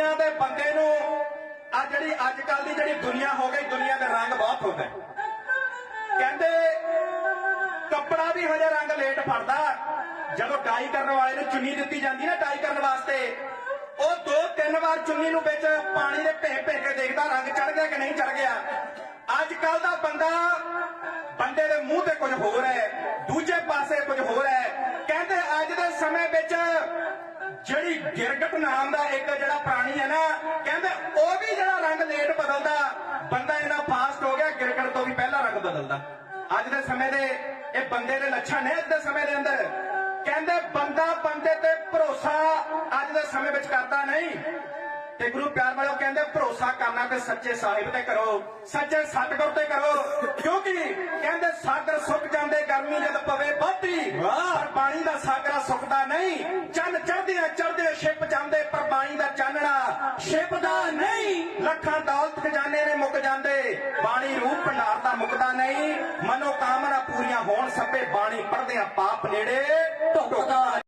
ਦੁਨੀਆ ਦੇ ਬੰਦੇ ਨੂੰ ਆ ਜਿਹੜੀ ਅੱਜ ਕੱਲ ਦੀ ਜਿਹੜੀ ਦੁਨੀਆ ਹੋ ਗਈ, ਦੁਨੀਆ ਦੇ ਰੰਗ ਬਹੁਤ ਹੁੰਦੇ ਕਹਿੰਦੇ ਕੱਪੜਾ ਵੀ ਹਜੇ ਰੰਗ ਲੇਟ ਫੜਦਾ। ਜਦੋਂ ਡਾਈ ਕਰਨ ਵਾਲੇ ਨੂੰ ਚੁੰਨੀ ਦਿੱਤੀ ਜਾਂਦੀ ਨਾ ਡਾਈ ਕਰਨ ਵਾਸਤੇ, ਉਹ ਦੋ ਤਿੰਨ ਵਾਰ ਚੁੰਨੀ ਨੂੰ ਵਿੱਚ ਪਾਣੀ ਦੇ ਭੇ ਭੇ ਕੇ ਦੇਖਦਾ ਰੰਗ ਚੜ ਗਿਆ ਕਿ ਨਹੀਂ ਚੜ ਗਿਆ। ਅੱਜ ਕੱਲ ਦਾ ਬੰਦਾ ਬੰਦੇ ਦੇ ਮੂੰਹ ਤੇ ਕੁਝ ਹੋਰ ਹੈ, ਦੂਜੇ ਪਾਸੇ ਕੁਝ ਹੋਰ ਹੈ। ਕਹਿੰਦੇ ਅੱਜ ਦੇ ਸਮੇਂ ਵਿੱਚ ਜਿਹੜੀ ਗਿਰਗਟ ਨਾਮ ਦਾ ਇੱਕ ਜਿਹੜਾ ਪ੍ਰਾਣੀ ਹੈ ਨਾ, ਕਹਿੰਦੇ ਉਹ ਵੀ ਜਿਹੜਾ ਰੰਗ ਲੇਟ ਬਦਲਦਾ, ਬੰਦਾ ਇਹਨਾਂ ਫਾਸਟ ਹੋ ਗਿਆ, ਗਿਰਗਟ ਤੋਂ ਵੀ ਪਹਿਲਾਂ ਰੰਗ ਬਦਲਦਾ। ਅੱਜ ਦੇ ਸਮੇਂ ਦੇ ਇਹ ਬੰਦੇ ਦੇ ਲੱਛਣ ਨੇ ਅੱਜ ਦੇ ਸਮੇਂ ਦੇ ਅੰਦਰ। ਕਹਿੰਦੇ ਬੰਦਾ ਬੰਦੇ ਤੇ ਭਰੋਸਾ ਅੱਜ ਦੇ ਸਮੇਂ ਵਿੱਚ ਕਰਦਾ ਨਹੀਂ। ਤੇ ਗੁਰੂ ਪਿਆਰ ਵਾਲਿਓ ਕਹਿੰਦੇ ਭਰੋਸਾ ਕਰਨਾ ਤੇ ਸੱਚੇ ਸਾਹਿਬ ਤੇ ਕਰੋ, ਸੱਚੇ ਸਤਿਗੁਰ ਤੇ ਕਰੋ। ਕਿਉਂਕਿ ਕਹਿੰਦੇ ਸਾਗਰ ਸੁੱਕ ਜਾਂਦੇ, ਗਰਮੀ ਜਦ ਪਵੇ ਬਹੁਤੀ ਪਰ ਪਾਣੀ ਸੁਖਦਾ ਨਹੀਂ। ਚੰਨ ਚੜਦਿਆਂ ਚੜ੍ਹਦੇ, ਛਿਪ ਜਾਂਦੇ, ਪਰ ਬਾਣੀ ਦਾ ਚਾਨਣਾ ਛਿਪਦਾ ਨਹੀਂ। ਲੱਖਾਂ ਦੌਲਤ ਖਜ਼ਾਨੇ ਨੇ ਮੁੱਕ ਜਾਂਦੇ, ਬਾਣੀ ਰੂਪ ਭੰਡਾਰ ਦਾ ਮੁੱਕਦਾ ਨਹੀਂ। ਮਨੋ ਕਾਮਨਾ ਪੂਰੀਆਂ ਹੋਣ ਸਭੇ ਬਾਣੀ ਪੜ੍ਹਦਿਆਂ ਪਾਪ ਨੇੜੇ ਢੁਕਦਾ